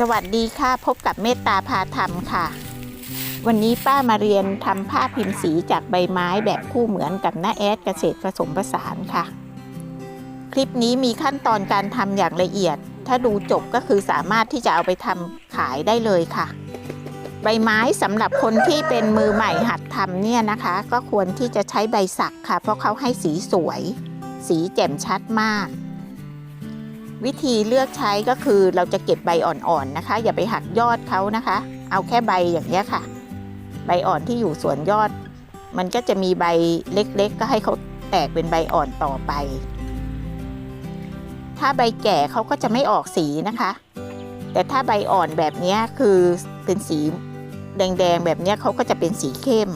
สวัสดีค่ะ พบกับเมตตาพาธรรมค่ะ วันนี้ป้ามาเรียนทำผ้าพิมพ์สีจากใบไม้แบบคู่เหมือนกับน้าแอดเกษตรผสมผสานค่ะ คลิปนี้มีขั้นตอนการทำอย่างละเอียด ถ้าดูจบก็คือสามารถที่จะเอาไปทำขายได้เลยค่ะ ใบไม้สำหรับคนที่เป็นมือใหม่หัดทำเนี่ยนะคะ ก็ควรที่จะใช้ใบสักค่ะ เพราะเขาให้สีสวย สีแจ่มชัดมาก วิธีเลือกใช้ก็คือเราจะเก็บใบอ่อนๆนะคะ อย่าไปหักยอดเขานะคะ เอาแค่ใบอย่างนี้ค่ะ ใบอ่อนที่อยู่ส่วนยอด มันก็จะมีใบเล็กๆ ก็ให้เขาแตกเป็นใบอ่อนต่อไป ถ้าใบแก่เขาก็จะไม่ออกสีนะคะ แต่ถ้าใบอ่อนแบบนี้คือเป็นสีแดงๆแบบนี้เขาก็จะเป็นสีเข้ม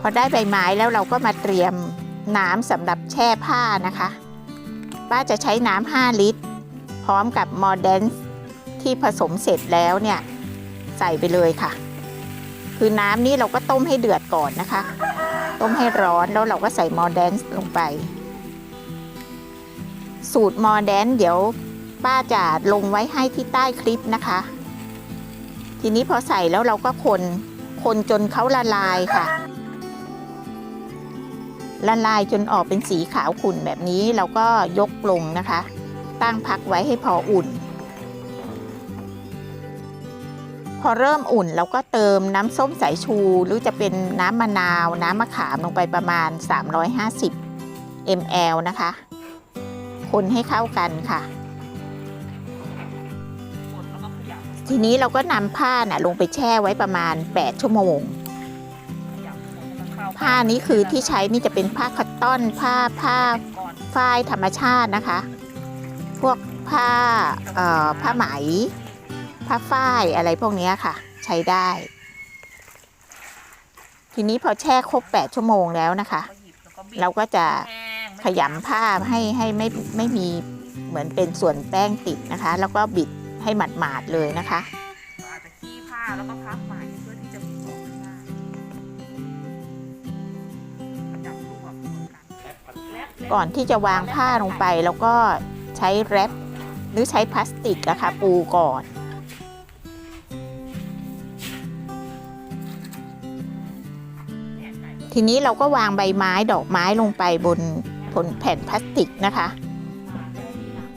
พอได้ใบไม้แล้วเราก็มาเตรียมน้ำสำหรับแช่ผ้านะคะ ป้าจะใช้น้ำ5ลิตร พร้อมกับมอร์เดนซ์ที่ผสมเสร็จแล้วเนี่ยใส่ไปเลยค่ะ คือน้ำนี่เราก็ต้มให้เดือดก่อนนะคะ ต้มให้ร้อนแล้วเราก็ใส่มอร์เดนซ์ลงไป สูตรมอร์เดนซ์เดี๋ยวป้าจะลงไว้ให้ที่ใต้คลิปนะคะ ทีนี้พอใส่แล้วเราก็คนคนจนเขาละลายค่ะ ละลายจนออกเป็นสีขาวขุ่นแบบนี้เราก็ยกลงนะคะ ตั้งพักไว้ให้พออุ่น พอเริ่มอุ่นเราก็เติมน้ำส้มสายชู หรือจะเป็นน้ำมะนาว น้ำมะขามลงไปประมาณ 350 ml นะคะ คนให้เข้ากันค่ะ ทีนี้เราก็นำผ้าน่ะลงไปแช่ไว้ประมาณ 8 ชั่วโมง ผ้านี้คือที่ใช้นี่จะเป็นผ้าคอตตอนผ้าผ้าฝ้ายธรรมชาตินะคะ พวกผ้าผ้าไหม ผ้าฝ้ายอะไรพวกนี้ค่ะ ใช้ได้ ทีนี้พอแช่ครบ 8 ชั่วโมงแล้วนะคะ เราก็จะขยำผ้าให้ให้ไม่ไม่มีเหมือนเป็นส่วนแป้งติดนะคะ แล้วก็บิดให้หมาดๆเลยนะคะอาจจะขี้ผ้าแล้วก็พับไหม ก่อนที่จะวางผ้าลงไป แล้วก็ใช้แรปหรือใช้พลาสติกนะคะปูก่อนทีนี้เราก็วางใบไม้ดอกไม้ลงไปบนบนแผ่นพลาสติกนะคะ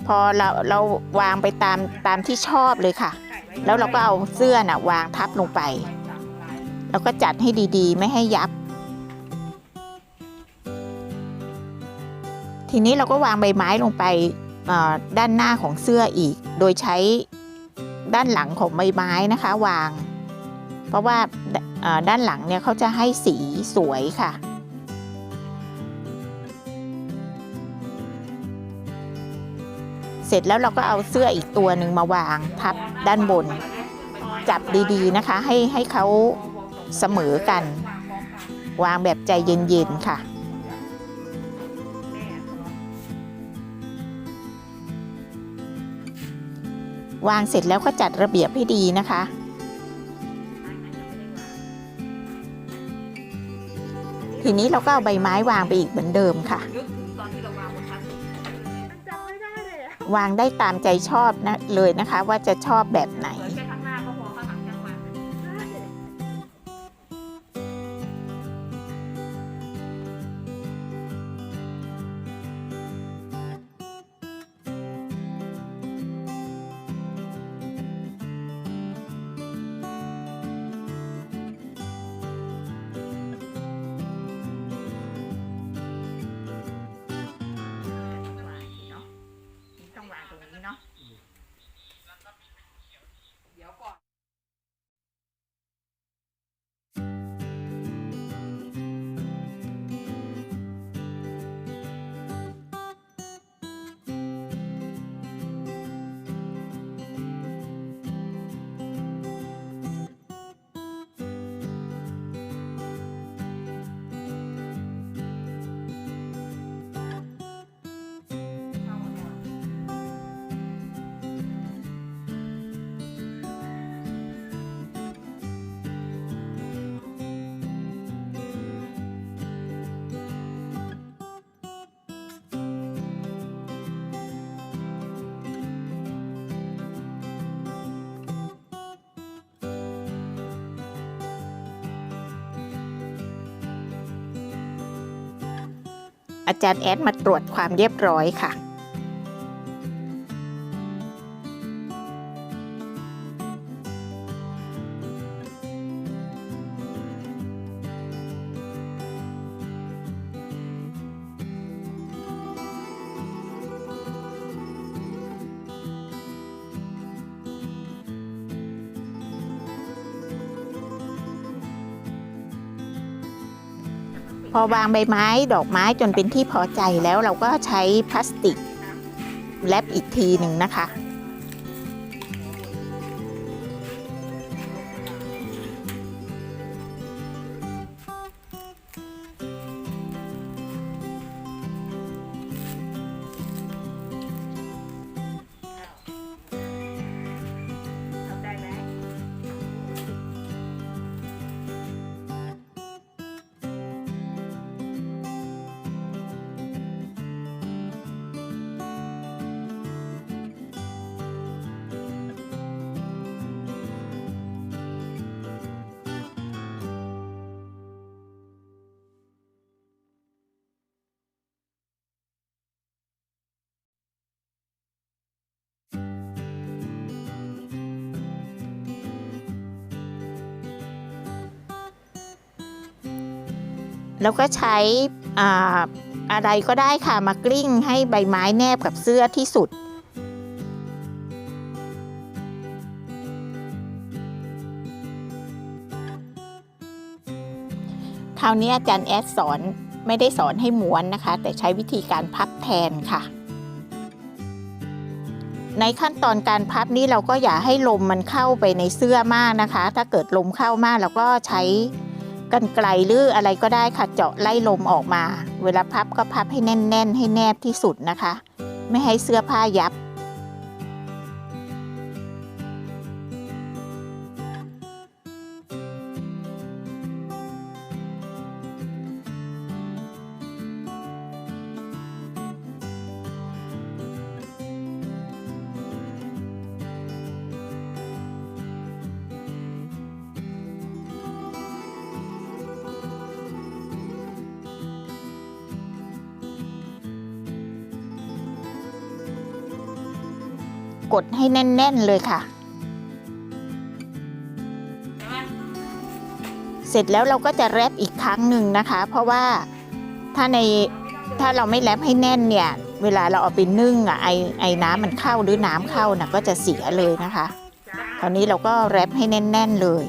พอเราเราวางไปตามตามที่ชอบเลยค่ะ แล้วเราก็เอาเสื้อน่ะวางทับลงไป แล้วก็จัดให้ดีๆ ไม่ให้ยับ ทีนี้เราก็วางใบไม้ลงไปด้านหน้าของเสื้ออีก โดยใช้ด้านหลังของใบไม้นะคะวาง เพราะว่าด้านหลังเนี่ยเขาจะให้สีสวยค่ะ เสร็จแล้วเราก็เอาเสื้ออีกตัวหนึ่งมาวางทับด้านบน จับดีๆนะคะ ให้ให้เขาเสมอกัน วางแบบใจเย็นๆค่ะ วางเสร็จแล้วก็จัดระเบียบให้ดีนะคะ ทีนี้เราก็เอาใบไม้วางไปอีกเหมือนเดิมค่ะนึกถึงตอนที่เราวางบนพลาสติกจำไม่ได้เลยอะวางได้ตามใจชอบนะเลยนะคะ ว่าจะชอบแบบไหน อาจารย์แอดมาตรวจความเรียบร้อยค่ะ พอวางใบไม้ดอกไม้จนเป็นที่พอใจแล้วเราก็ใช้พลาสติกแรปอีกทีหนึ่งนะคะ แล้วก็ใช้อ่าอะไรก็ได้ค่ะมากลิ้งให้ใบไม้แนบกับเสื้อที่สุด คราวนี้อาจารย์แอดสอนไม่ได้สอนให้ม้วนนะคะ แต่ใช้วิธีการพับแทนค่ะ ในขั้นตอนการพับนี้เราก็อย่าให้ลมมันเข้าไปในเสื้อมากนะคะ ถ้าเกิดลมเข้ามากเราก็ใช้ กันไกลหรืออะไรก็ได้ค่ะเจาะไล่ลมออกมา เวลาพับก็พับให้แน่น ๆ ให้แนบที่สุดนะคะ ไม่ให้เสื้อผ้ายับ กดให้แน่น ๆ เลยค่ะ เสร็จแล้วเราก็จะแรปอีกครั้งหนึ่งนะคะ เพราะว่าถ้าในถ้าเราไม่แรปให้แน่นเนี่ย เวลาเราเอาไปนึ่งอะไอไอน้ำมันเข้าหรือน้ำเข้าน่ะก็จะเสียเลยนะคะ คราวนี้เราก็แรปให้แน่น ๆเลย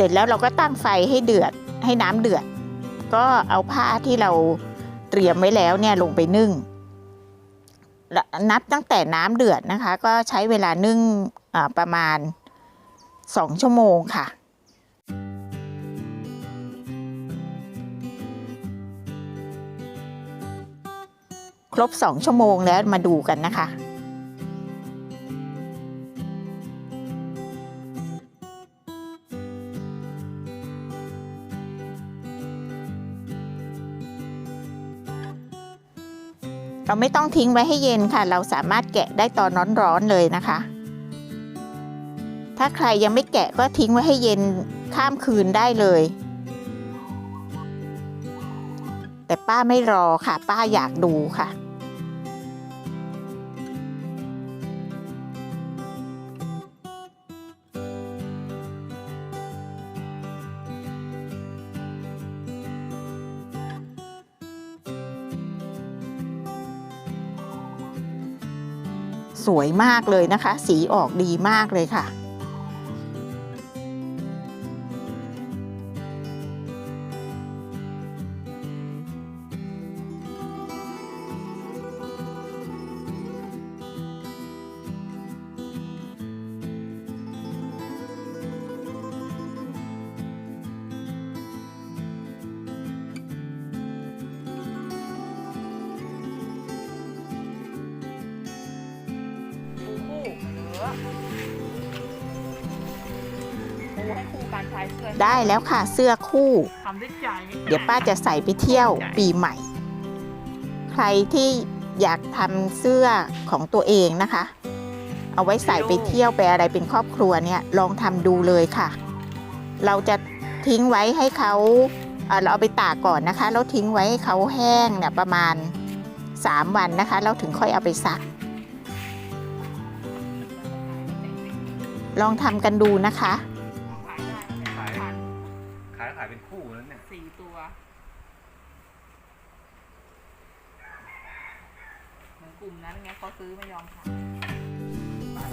เสร็จแล้วเราก็ตั้งไฟให้เดือดให้น้ำเดือด ก็เอาผ้าที่เราเตรียมไว้แล้วเนี่ยลงไปนึ่ง นับตั้งแต่น้ำเดือดนะคะ ก็ใช้เวลานึ่งประมาณ 2 ชั่วโมงค่ะครบ 2 ชั่วโมงแล้วมาดูกันนะคะ เราไม่ต้องทิ้งไว้ให้เย็นค่ะ เราสามารถแกะได้ตอนร้อนๆเลยนะคะ ถ้าใครยังไม่แกะก็ทิ้งไว้ให้เย็นข้ามคืนได้เลย แต่ป้าไม่รอค่ะ ป้าอยากดูค่ะ วยมากเลยนะคะ สีออกดีมากเลยค่ะ คู่คู่เหลือโให้คู่การใช้เสื้อได้แล้วค่ะเสื้อคู่ ทำด้วยใจเดี๋ยวป้าจะใส่ไปเที่ยวปีใหม่ ใครที่อยากทำเสื้อของตัวเองนะคะ เอาไว้ใส่ไปเที่ยวไปอะไรเป็นครอบครัวเนี่ยลองทำดูเลยค่ะ เราจะทิ้งไว้ให้เขาเอ่อเราเอาไปตากก่อนนะคะ แล้วทิ้งไว้ให้เขาแห้งเนี่ยประมาณ 3 วันนะคะแล้วถึงค่อยเอาไปซัก ลองทำกันดูนะคะ ขายได้เป็นขายพันขายขายเป็นคู่แล้วเนี่ยสี่ตัวเหมือนกลุ่มนั้นไงเขาซื้อไม่ยอมขาย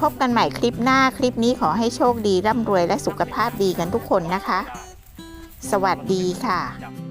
พบกันใหม่คลิปหน้าคลิปนี้ขอให้โชคดีร่ำรวยและสุขภาพดีกันทุกคนนะคะ สวัสดีค่ะ จับ